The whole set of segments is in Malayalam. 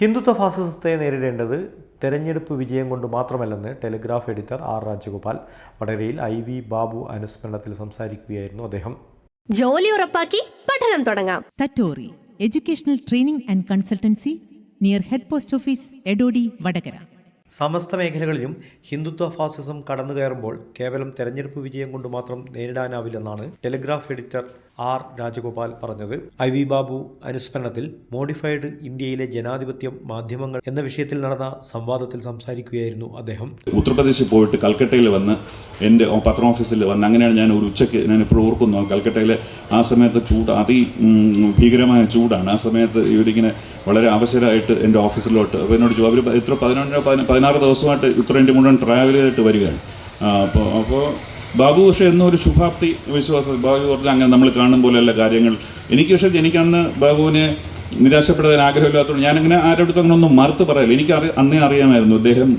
ഹിന്ദുത്വ ഫാസിസത്തെ നേരിടേണ്ടത് തെരഞ്ഞെടുപ്പ് വിജയം കൊണ്ട് മാത്രമല്ലെന്ന് ടെലിഗ്രാഫ് എഡിറ്റർ ആർ രാജഗോപാൽ വടകരയിൽ ഐ വി ബാബു അനുസ്മരണത്തിൽ സംസാരിക്കുകയായിരുന്നു അദ്ദേഹം. ജോലി ഉറപ്പാക്കി പഠനം തുടങ്ങാം. Satori educational training and consultancy near head post office Edodi Vadakara. സമസ്ത മേഖലകളിലും ഹിന്ദുത്വ ഫാസിസം കടന്നു കയറുമ്പോൾ കേവലം തെരഞ്ഞെടുപ്പ് വിജയം കൊണ്ട് മാത്രം നേരിടാനാവില്ലെന്നാണ് ടെലിഗ്രാഫ് എഡിറ്റർ ആർ രാജഗോപാൽ പറഞ്ഞത്. ഐ വി ബാബു അനുസ്മരണത്തിൽ മോഡിഫൈഡ് ഇന്ത്യയിലെ ജനാധിപത്യം മാധ്യമങ്ങൾ എന്ന വിഷയത്തിൽ നടന്ന സംവാദത്തിൽ സംസാരിക്കുകയായിരുന്നു അദ്ദേഹം. ഉത്തർപ്രദേശിൽ പോയിട്ട് കൽക്കട്ടയിൽ വന്ന് എന്റെ പത്രം ഓഫീസിൽ വന്ന് അങ്ങനെയാണ് ഞാൻ ഒരു ഉച്ചയ്ക്ക് ഞാൻ ഇപ്പോൾ ഓർക്കുന്നു. കൽക്കട്ടയിൽ ആ സമയത്ത് ചൂട് അതി ഭീകരമായ ചൂടാണ്. ആ സമയത്ത് ഇവരിങ്ങനെ വളരെ അവശരായിട്ട് എന്റെ ഓഫീസിലോട്ട് അപ്പോൾ എന്നോട് അവർ ഇത്ര പതിനൊന്നോ പതിന- പതിനാറ് ദിവസമായിട്ട് ഉത്തരേന്ത്യ മുഴുവൻ ട്രാവൽ ചെയ്തിട്ട് വരികയാണ്. അപ്പോൾ അപ്പോൾ ബാബു പക്ഷേ എന്നും ഒരു ശുഭാപ്തി വിശ്വാസം ബാബു പറഞ്ഞാൽ അങ്ങനെ നമ്മൾ കാണും പോലെയല്ല കാര്യങ്ങൾ. എനിക്ക് പക്ഷേ എനിക്കന്ന് ബാബുവിനെ നിരാശപ്പെടാൻ ആഗ്രഹമില്ലാത്തതുകൊണ്ട് ഞാനങ്ങനെ ആരുടെ അടുത്തും അങ്ങനെ ഒന്നും മറുത്ത് പറയില്ല. എനിക്ക് അറി അന്നേ അറിയാമായിരുന്നു അദ്ദേഹം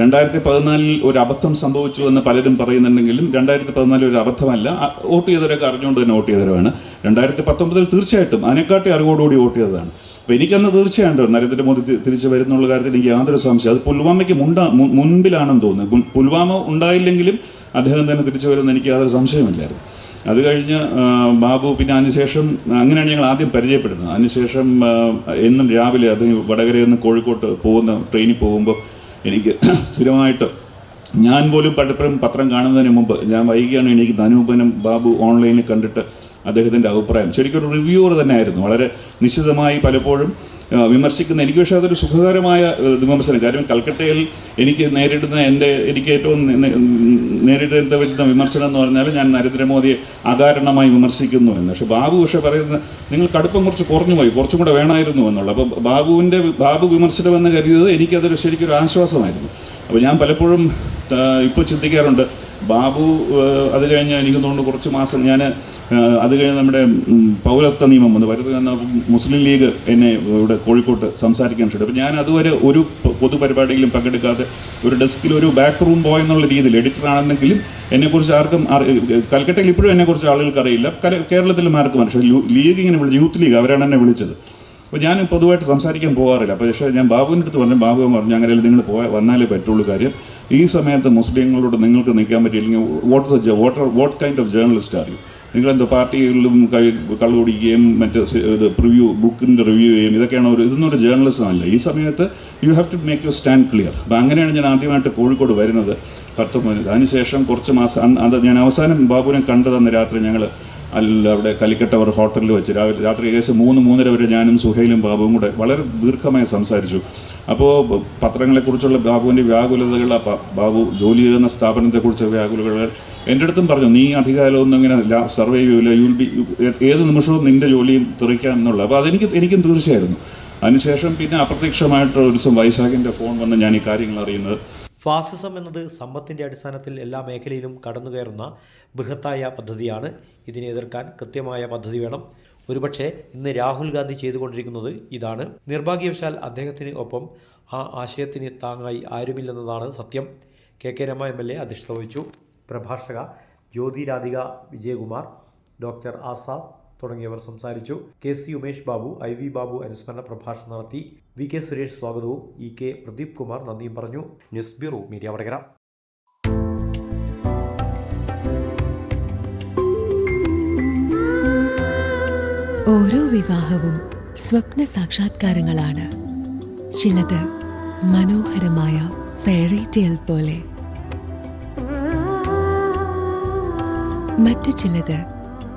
രണ്ടായിരത്തി പതിനാലിൽ ഒരു അബദ്ധം സംഭവിച്ചു എന്ന് പലരും പറയുന്നുണ്ടെങ്കിലും രണ്ടായിരത്തി പതിനാലിൽ ഒരു അബദ്ധമല്ല. വോട്ട് ചെയ്തവരൊക്കെ അറിഞ്ഞുകൊണ്ട് തന്നെ വോട്ട് ചെയ്തവരാണ്. രണ്ടായിരത്തി പത്തൊമ്പതിൽ തീർച്ചയായിട്ടും അതിനെക്കാട്ടി അറിവോടുകൂടി വോട്ട് ചെയ്തതാണ്. അപ്പോൾ എനിക്കന്ന് തീർച്ചയായിട്ടും നരേന്ദ്രമോദി തിരിച്ചു വരുന്നുള്ള കാര്യത്തിൽ എനിക്ക് യാതൊരു സംശയം അത് പുൽവാമയ്ക്ക് മുണ്ടാ മുൻപിലാണെന്ന് തോന്നുന്നു. പുൽവാമ ഉണ്ടായില്ലെങ്കിലും അദ്ദേഹം തന്നെ തിരിച്ചു വരുമെന്ന് എനിക്ക് യാതൊരു സംശയമില്ലായിരുന്നു അത് കഴിഞ്ഞ് ബാബു പിന്നെ അതിനുശേഷം അങ്ങനെയാണ് ഞങ്ങൾ ആദ്യം പരിചയപ്പെടുന്നത്. അതിനുശേഷം എന്നും രാവിലെ അദ്ദേഹം വടകരയിൽ നിന്ന് കോഴിക്കോട്ട് പോകുന്ന ട്രെയിനിൽ പോകുമ്പോൾ എനിക്ക് സ്ഥിരമായിട്ട് ഞാൻ പോലും പലപ്പോഴും പത്രം കാണുന്നതിന് മുമ്പ് ഞാൻ വൈകിയാണ് എനിക്ക് ധനൂപനം ബാബു ഓൺലൈനിൽ കണ്ടിട്ട് അദ്ദേഹത്തിന്റെ അഭിപ്രായം. ശരിക്കും ഒരു റിവ്യൂവർ തന്നെ ആയിരുന്നു വളരെ നിശ്ചിതമായി പലപ്പോഴും വിമർശിക്കുന്ന എനിക്ക് പക്ഷേ അതൊരു സുഖകരമായ വിമർശനം. കാര്യം കൽക്കട്ടയിൽ എനിക്ക് നേരിടുന്ന എന്റെ എനിക്ക് ഏറ്റവും നെ- നെ- നേരിടേണ്ട വരുന്ന വിമർശനം എന്ന് പറഞ്ഞാൽ ഞാൻ നരേന്ദ്രമോദിയെ അകാരണമായി വിമർശിക്കുന്നു എന്ന്. പക്ഷേ ബാബു പക്ഷേ പറയുന്നത് നിങ്ങൾ കടുപ്പം കുറച്ച് കുറഞ്ഞു പോയി കുറച്ചും കൂടെ വേണമായിരുന്നു എന്നുള്ള അപ്പോൾ ബാബുവിന്റെ ബാബു വിമർശനമെന്ന് കരുതിയത് എനിക്കതൊരു ശരിക്കൊരു ആശ്വാസമായിരുന്നു. അപ്പോൾ ഞാൻ പലപ്പോഴും ഇപ്പോൾ ചിന്തിക്കാറുണ്ട് ബാബു അത് കഴിഞ്ഞ് എനിക്ക് തോന്നുന്നു കുറച്ച് മാസം ഞാൻ അത് കഴിഞ്ഞ് നമ്മുടെ പൗരത്വ നിയമം വന്ന്. പൗരത്വ മുസ്ലിം ലീഗ് എന്നെ ഇവിടെ കോഴിക്കോട്ട് സംസാരിക്കാൻ ക്ഷണിച്ചു അപ്പോൾ ഞാൻ അതുവരെ ഒരു പൊതുപരിപാടിയിലും പങ്കെടുക്കാതെ ഒരു ഡെസ്കിൽ ഒരു ബാക്ക് റൂം ബോയ് എന്നുള്ള രീതിയിൽ എഡിറ്റർ ആണെന്നെങ്കിലും എന്നെക്കുറിച്ച് ആർക്കും കൽക്കട്ടയിൽ ഇപ്പോഴും എന്നെക്കുറിച്ച് ആളുകൾക്ക് അറിയില്ല. കേരളത്തിലും ആർക്കും പക്ഷേ ലീഗ് ഇങ്ങനെ വിളിച്ചു യൂത്ത് ലീഗ് അവരാണ് എന്നെ വിളിച്ചത്. അപ്പോൾ ഞാൻ പൊതുവായിട്ട് സംസാരിക്കാൻ പോകാറില്ല. പക്ഷേ ഞാൻ ബാബുവിന്റെ അടുത്ത് പറഞ്ഞു ബാബു പറഞ്ഞു അങ്ങനെ നിങ്ങൾ പോയാൽ വന്നാലേ പറ്റുള്ളൂ കാര്യം. ഈ സമയത്ത് മുസ്ലിങ്ങളോട് നിങ്ങൾക്ക് നിൽക്കാൻ പറ്റിയില്ലെങ്കിൽ what what what kind of journalist are you നിങ്ങളെന്തോ പാർട്ടികളിലും കഴി കള്ളു കുടിക്കുകയും മറ്റ് ഇത് റിവ്യൂ ബുക്കിന്റെ റിവ്യൂ ചെയ്യുകയും ഇതൊക്കെയാണ് ഒരു ഇതൊന്നും ഒരു ജേർണലിസം അല്ല. ഈ സമയത്ത് you have to make you stand clear അപ്പോൾ അങ്ങനെയാണ് ഞാൻ ആദ്യമായിട്ട് കോഴിക്കോട് വരുന്നത്. പത്തൊമ്പത് അതിനുശേഷം കുറച്ച് മാസം അത് ഞാൻ അവസാനം ബാബുവിനെ കണ്ടതന്ന് രാത്രി ഞങ്ങൾ അല്ല അവിടെ കലിക്കട്ട ഒരു ഹോട്ടലിൽ വെച്ച് രാവിലെ രാത്രി ഏകദേശം മൂന്ന് മൂന്നര വരെ ഞാനും സുഹൈലും ബാബുവും കൂടെ വളരെ ദീർഘമായി സംസാരിച്ചു. അപ്പോൾ പത്രങ്ങളെക്കുറിച്ചുള്ള ബാബുവിന്റെ വ്യാകുലതകൾ ബാബു ജോലി ചെയ്യുന്ന സ്ഥാപനത്തെക്കുറിച്ച് വ്യാകുലതകൾ എന്റെ അടുത്തും പറഞ്ഞു നീ അധികാരമൊന്നും ഇങ്ങനെ സർവൈവ് യു യുൽ ബി ഏത് നിമിഷവും നിന്റെ ജോലിയും തെറിക്കാം എന്നുള്ളത് അപ്പോൾ അതെനിക്ക് എനിക്കും തീർച്ചയായിരുന്നു. അതിനുശേഷം പിന്നെ അപ്രത്യക്ഷമായിട്ട് ഒരു ദിവസം വൈശാഖിന്റെ ഫോൺ വന്ന് ഞാൻ ഈ കാര്യങ്ങൾ അറിയുന്നത് ഫാസിസം എന്നത് സമ്പത്തിന്റെ അടിസ്ഥാനത്തിൽ എല്ലാ മേഖലയിലും കടന്നു കയറുന്ന ബൃഹത്തായ പദ്ധതിയാണ്. ഇതിനെ എതിർക്കാൻ കൃത്യമായ പദ്ധതി വേണം. ഒരുപക്ഷെ ഇന്ന് രാഹുൽ ഗാന്ധി ചെയ്തുകൊണ്ടിരിക്കുന്നത് ഇതാണ്. നിർഭാഗ്യവശാൽ അദ്ദേഹത്തിന് ഒപ്പം ആ ആശയത്തിന് താങ്ങായി ആരുമില്ലെന്നതാണ് സത്യം. K K Rama M L A അധ്യക്ഷത വഹിച്ചു. പ്രഭാഷക ജ്യോതിരാധിക വിജയകുമാർ ഡോക്ടർ ആസാദ് തുടങ്ങിയവർ സംസാരിച്ചു. K C Umesh Babu I V Babu അനുസ്മരണ പ്രഭാഷണം നടത്തി. വി കെ സുരേഷ് സ്വാഗതവും. ഇ കെ പ്രദീപ് കുമാർ നന്ദിയും പറഞ്ഞു. News bureau media Vadakara. ഓരോ വിവാഹവും സ്വപ്ന സാക്ഷാത്കാരങ്ങളാണ്. ചിലത് മനോഹരമായ ഫെയറി ടെയിൽ പോലെ. മറ്റു ചിലത്